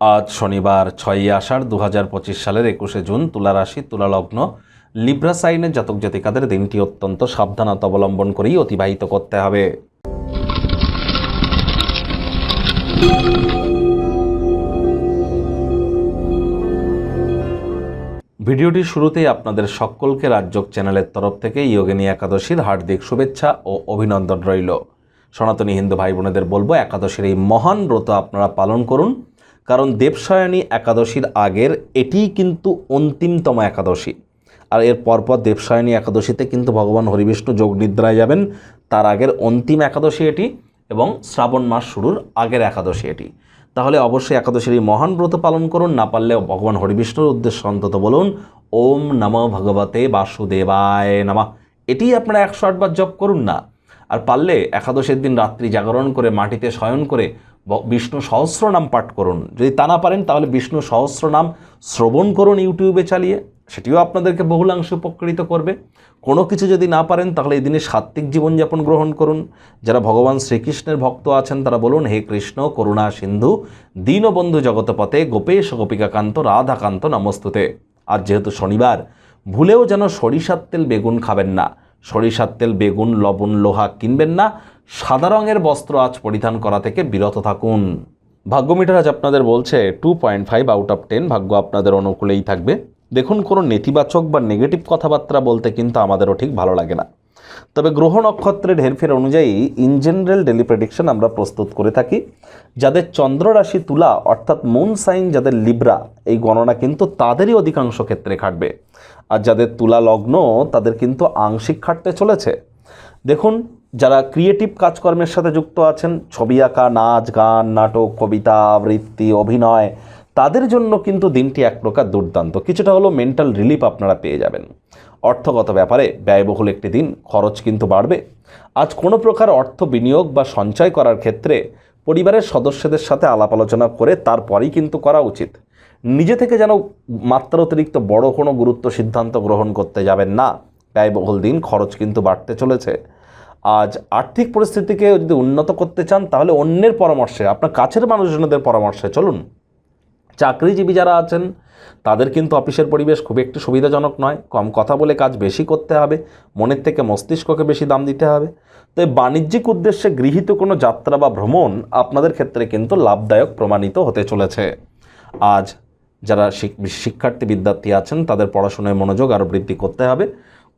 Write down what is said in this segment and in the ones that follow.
আজ শনিবার ছয়ই আষাঢ় দু হাজার পঁচিশ সালের একুশে জুন তুলা রাশি তুলা লগ্ন লিব্রা সাইনের জাতক জাতিকাদের দিনটি অত্যন্ত সাবধানতা অবলম্বন করেই অতিবাহিত করতে হবে। ভিডিওটির শুরুতেই আপনাদের সকলকে রাজ্যক চ্যানেলের তরফ থেকে ইয়োগিনী একাদশীর হার্দিক শুভেচ্ছা ও অভিনন্দন রইল। সনাতনী হিন্দু ভাই বোনেদের বলব, একাদশীর এই মহান ব্রত আপনারা পালন করুন। কারণ দেবসায়নী একাদশীর আগের এটিই কিন্তু অন্তিমতম একাদশী। আর এর পরপর দেবসায়নী একাদশীতে কিন্তু ভগবান হরিবিষ্ণু যোগ নিদ্রায় যাবেন। তার আগের অন্তিম একাদশী এটি এবং শ্রাবণ মাস শুরুর আগের একাদশী এটি। তাহলে অবশ্যই একাদশীর এই মহান ব্রত পালন করুন, না পারলে ভগবান হরিবিষ্ণুর উদ্দেশ্যে অন্তত বলুন, ওম নম ভগবতে বাসুদেবায় নমঃ। এটি আপনারা একশো আটবার জপ করুন না। আর পারলে একাদশের দিন রাত্রি জাগরণ করে, মাটিতে শয়ন করে বিষ্ণু সহস্র নাম পাঠ করুন। যদি তা না পারেন, তাহলে বিষ্ণু সহস্র নাম শ্রবণ করুন ইউটিউবে চালিয়ে। সেটিও আপনাদেরকে বহুলাংশে উপকৃত করবে। কোনো কিছু যদি না পারেন, তাহলে এই দিনে সাত্ত্বিক জীবনযাপন গ্রহণ করুন। যারা ভগবান শ্রীকৃষ্ণের ভক্ত আছেন, তারা বলুন, হে কৃষ্ণ, করুণা সিন্ধু, দীনবন্ধু জগতপথে গোপেশ গোপিকাকান্ত, রাধাকান্ত নমস্তুতে। আর যেহেতু শনিবার, ভুলেও যেন সরিষার তেল বেগুন খাবেন না। সরিষার তেল, বেগুন, লবণ, লোহা কিনবেন না। সাদা রঙের বস্ত্র আজ পরিধান করা থেকে বিরত থাকুন। ভাগ্য মিটার আজ আপনাদের বলছে two point five out of ten ভাগ্য আপনাদের অনুকূলেই থাকবে। দেখুন কোনো নেতিবাচক বা নেগেটিভ কথাবার্তা বলতে কিন্তু আমাদেরও ঠিক ভালো লাগে না। তবে গ্রহ নক্ষত্রের হেরফের অনুযায়ী ইন জেনারেল ডেলি প্রেডিকশন আমরা প্রস্তুত করে থাকি। যাদের চন্দ্র রাশি তুলা, অর্থাৎ মুন সাইন যাদের লিব্রা এই গণনা কিন্তু তাদেরই অধিকাংশ ক্ষেত্রে খাটবে আর যাদের তুলা লগ্ন, তাদের কিন্তু আংশিক খাটতে চলেছে। দেখুন যারা ক্রিয়েটিভ কাজকর্মের সাথে যুক্ত আছেন, ছবি আঁকা, নাচ, গান, নাটক, কবিতা, আবৃত্তি, অভিনয়, তাদের জন্য কিন্তু দিনটি এক প্রকার দুর্দান্ত। কিছুটা হলো মেন্টাল রিলিফ আপনারা পেয়ে যাবেন। অর্থগত ব্যাপারে ব্যয়বহুল একটি দিন, খরচ কিন্তু বাড়বে। আজ কোনো প্রকার অর্থ বিনিয়োগ বা সঞ্চয় করার ক্ষেত্রে পরিবারের সদস্যদের সাথে আলাপ আলোচনা করে তারপরেই কিন্তু করা উচিত। নিজে থেকে যেন মাত্রা অতিরিক্ত বড় কোনো গুরুত্ব সিদ্ধান্ত গ্রহণ করতে যাবেন না। ব্যয়বহুল দিন, খরচ কিন্তু বাড়তে চলেছে। আজ আর্থিক পরিস্থিতিকে যদি উন্নত করতে চান, তাহলে অন্যের পরামর্শে, আপনার কাছের মানুষজনদের পরামর্শে চলুন। চাকরিজীবী যারা আছেন, তাদের কিন্তু অফিসের পরিবেশ খুব একটু সুবিধাজনক নয়। কম কথা বলে কাজ বেশি করতে হবে, মনের থেকে মস্তিষ্ককে বেশি দাম দিতে হবে। তো বাণিজ্যিক উদ্দেশ্যে গৃহীত কোনো যাত্রা বা ভ্রমণ আপনাদের ক্ষেত্রে কিন্তু লাভদায়ক প্রমাণিত হতে চলেছে। আজ যারা শিক্ষার্থী, বিদ্যার্থী আছেন, তাদের পড়াশোনায় মনোযোগ আরও বৃদ্ধি করতে হবে।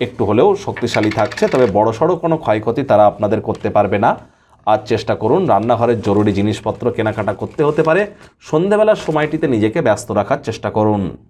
একটু হলেও শক্তিশালী থাকছে, তবে বড়সড় কোনো ক্ষয়ক্ষতি তারা আপনাদের করতে পারবে না। আর চেষ্টা করুন, রান্নাঘরের জরুরি জিনিসপত্র কেনাকাটা করতে হতে পারে। সন্ধেবেলার সময়টিতে নিজেকে ব্যস্ত রাখার চেষ্টা করুন।